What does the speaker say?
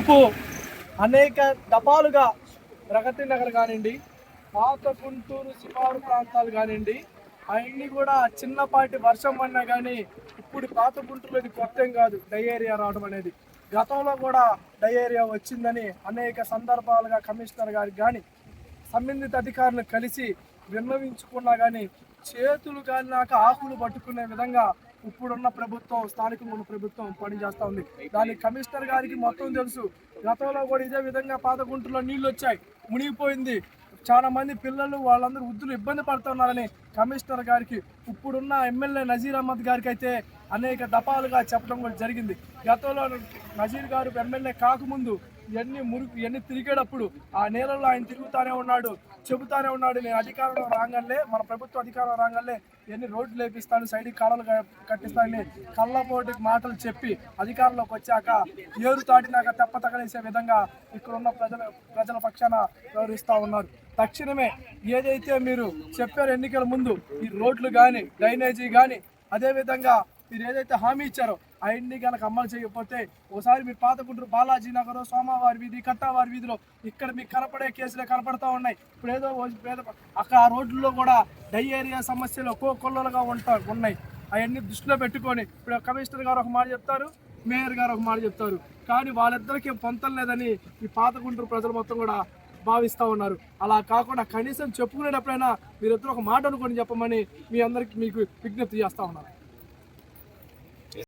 దాదాపు అనేక దఫాలుగా ప్రగతి నగర్ కానివ్వండి పాత గుంటూరు శివారు ప్రాంతాలు కానివ్వండి అవన్నీ కూడా చిన్నపాటి వర్షం పడినా కానీ ఇప్పుడు పాత గుంటూరు ఇది కొత్తం కాదు డయేరియా రావడం అనేది. గతంలో కూడా డయేరియా వచ్చిందని అనేక సందర్భాలుగా కమిషనర్ గారికి కానీ సంబంధిత అధికారులు కలిసి విన్నవించుకున్నా కానీ చేతులు కానీ నాకు ఆకులు పట్టుకునే విధంగా ఇప్పుడున్న ప్రభుత్వం స్థానికంగా ఉన్న ప్రభుత్వం పనిచేస్తూ ఉంది. దాని కమిషనర్ గారికి మొత్తం తెలుసు. గతంలో కూడా ఇదే విధంగా పాత గుంటలో నీళ్ళు వచ్చాయి. మునిగిపోయింది. చాలా మంది పిల్లలు వాళ్ళందరూ వృద్ధులు ఇబ్బంది పడుతున్నారని కమిషనర్ గారికి ఇప్పుడున్న ఎమ్మెల్యే నజీర్ అహ్మద్ గారికి అయితే అనేక దఫాలుగా చెప్పడం కూడా జరిగింది. గతంలో నజీర్ గారు ఎమ్మెల్యే కాకముందు ఎన్ని మురుగు ఎన్ని తిరిగేటప్పుడు ఆ నేలలో ఆయన తిరుగుతానే ఉన్నాడు చెబుతానే ఉన్నాడు. నేను అధికారంలో రాగానే మన ప్రభుత్వ అధికారం రాగానే ఎన్ని రోడ్లు లేపిస్తాను సైడ్కి కాడలు కట్టిస్తానని కళ్ళపోటికి మాటలు చెప్పి అధికారంలోకి వచ్చాక ఏరు తాటినాక తెప్ప తగలేసే విధంగా ఇక్కడ ఉన్న ప్రజల ప్రజల పక్షాన వ్యవహరిస్తూ ఉన్నారు. తక్షణమే ఏదైతే మీరు చెప్పారు ఎన్నికల ముందు ఈ రోడ్లు కానీ డ్రైనేజీ కానీ అదేవిధంగా మీరు ఏదైతే హామీ ఇచ్చారో అవన్నీ కనుక అమలు చేయకపోతే ఒకసారి మీరు పాతకుంటారు బాలాజీ నగర్ సోమవారి వీధి కట్టావారి వీధిలో ఇక్కడ మీకు కనపడే కేసులే కనపడతా ఉన్నాయి. ఇప్పుడు ఏదో పేద అక్కడ ఆ రోడ్లలో కూడా డయేరియా సమస్యలు ఒక్కో కొల్లలుగా ఉంటా ఉన్నాయి. అవన్నీ దృష్టిలో పెట్టుకొని ఇప్పుడు కమిషనర్ గారు ఒక మాట చెప్తారు మేయర్ గారు ఒక మాట చెప్తారు. కానీ వాళ్ళిద్దరికీ పొంతం లేదని ఈ పాత గుంటూరు ప్రజలు మొత్తం కూడా భావిస్తూ ఉన్నారు. అలా కాకుండా కనీసం చెప్పుకునేటప్పుడైనా మీరిద్దరు ఒక మాట అనుకొని చెప్పమని మీ అందరికి మీకు విజ్ఞప్తి చేస్తా ఉన్నారు.